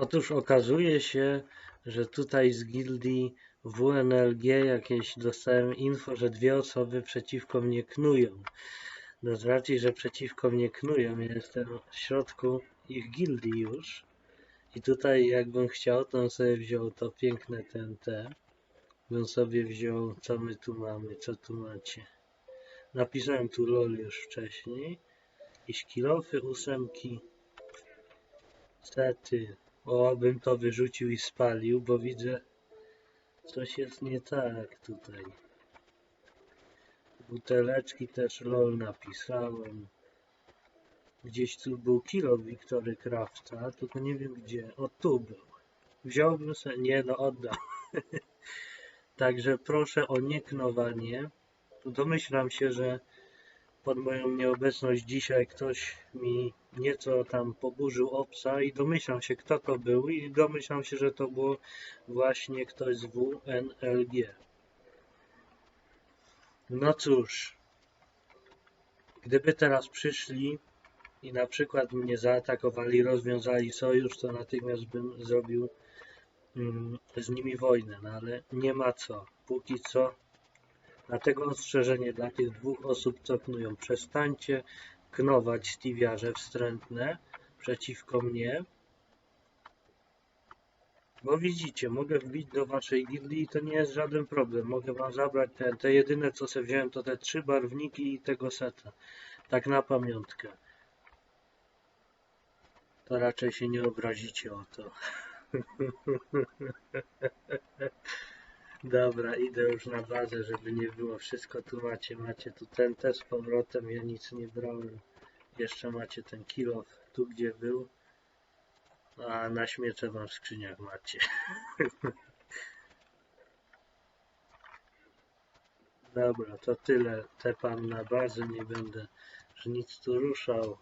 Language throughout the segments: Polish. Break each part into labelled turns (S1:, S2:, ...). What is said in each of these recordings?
S1: Otóż okazuje się, że tutaj z gildii WNLG jakieś dostałem info, że dwie osoby przeciwko mnie knują. No z racji, że przeciwko mnie knują, ja jestem w środku ich gildii już. I tutaj jakbym chciał, to bym sobie wziął to piękne TNT. Bym sobie wziął, co my tu mamy, co tu macie. Napisałem tu LOL już wcześniej. Jakieś kilofy, ósemki, sety. O, bym to wyrzucił i spalił, bo widzę, coś jest nie tak tutaj. Buteleczki też LOL napisałem. Gdzieś tu był kilo Wiktory Krafta, tylko nie wiem gdzie. O, tu był. Wziąłbym sobie, nie no, oddam. Także proszę o nieknowanie. Domyślam się, że pod moją nieobecność dzisiaj ktoś mi nieco tam poburzył obsa i domyślam się kto to był i domyślam się, że to było właśnie ktoś z WNLG. No cóż, gdyby teraz przyszli i na przykład mnie zaatakowali, rozwiązali sojusz, to natychmiast bym zrobił mm, z nimi wojnę, no ale nie ma co. Póki co Dlatego ostrzeżenie dla tych dwóch osób, co knują. Przestańcie knować stiwiarze wstrętne przeciwko mnie. Bo widzicie, mogę wbić do waszej gildii i to nie jest żaden problem. Mogę wam zabrać te, te jedyne co sobie wziąłem to te trzy barwniki i tego seta. Tak na pamiątkę. To raczej się nie obrazicie o to. Dobra, idę już na bazę, żeby nie było. Wszystko tu macie. Macie tu ten też z powrotem. Ja nic nie brałem. Jeszcze macie ten kilo tu, gdzie był. A na śmiece wam w skrzyniach macie. Dobra, to tyle. Tepam na bazę. Nie będę nic tu ruszał.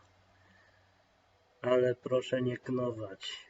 S1: Ale proszę nie knować.